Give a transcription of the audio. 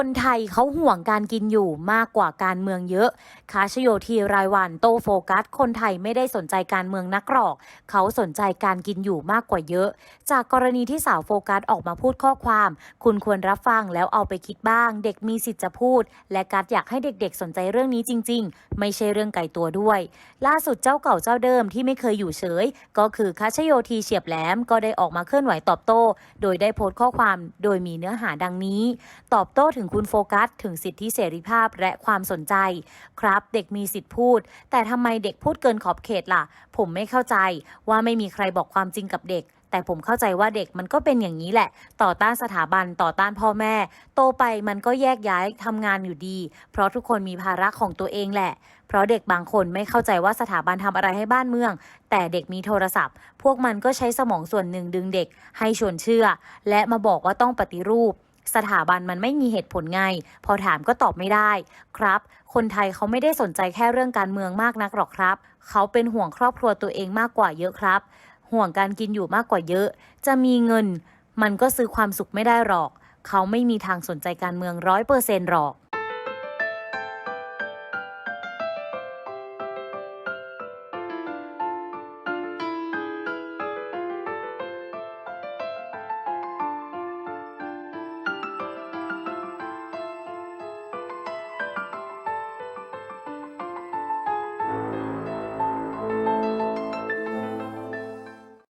คนไทยเขาห่วงการกินอยู่มากกว่าการเมืองเยอะคาชโยทีรายวันโตโฟกัส คนไทยไม่ได้สนใจการเมืองนักหรอก เขาสนใจการกินอยู่มากกว่าเยอะ จากกรณีที่สาวโฟกัสออกมาพูดข้อความ คุณควรรับฟังแล้วเอาไปคิดบ้าง เด็กมีสิทธิ์จะพูด และกัดอยากให้เด็กๆ สนใจเรื่องนี้จริง ๆ ไม่ใช่เรื่องไกลตัวด้วย ล่าสุดเจ้าเก่าเจ้าเดิมที่ไม่เคยอยู่เฉย ก็คือคาชโยทีเฉียบแหลมก็ได้ออกมาเคลื่อนไหวตอบโต้ โดยได้โพสต์ข้อความ โดยมีเนื้อหาดังนี้ ตอบโต้ถึงงคุณโฟกัส ถึงสิทธิเสรีภาพและความสนใจ ครับ เด็กมีสิทธิพูด แต่ทำไมเด็กพูดเกินขอบเขตล่ะ ผมไม่เข้าใจว่าไม่มีใครบอกความจริงกับเด็กแต่ผมเข้าใจว่าเด็กมันก็เป็นอย่างนี้แหละ ต่อต้านสถาบันต่อต้านพ่อแม่ โตไปมันก็แยกย้ายทำงานอยู่ดี เพราะทุกคนมีภาระของตัวเองแหละ เพราะเด็กบางคนไม่เข้าใจว่าสถาบันทำอะไรให้บ้านเมือง แต่เด็กมีโทรศัพท์ พวกมันก็ใช้สมองส่วนหนึ่งดึงเด็ก ให้ชวนเชื่อ และมาบอกว่าต้องปฏิรูป สถาบันมันไม่มีเหตุผลไง พอถามก็ตอบไม่ได้ ครับ คนไทยเขาไม่ได้สนใจแค่เรื่องการเมืองมากนักหรอกครับ เขาเป็นห่วงครอบครัวตัวเองมากกว่าเยอะครับ ห่วงการกินอยู่มากกว่าเยอะ จะมีเงิน มันก็ซื้อความสุขไม่ได้หรอก เขาไม่มีทางสนใจการเมืองร้อยเปอร์เซนต์หรอก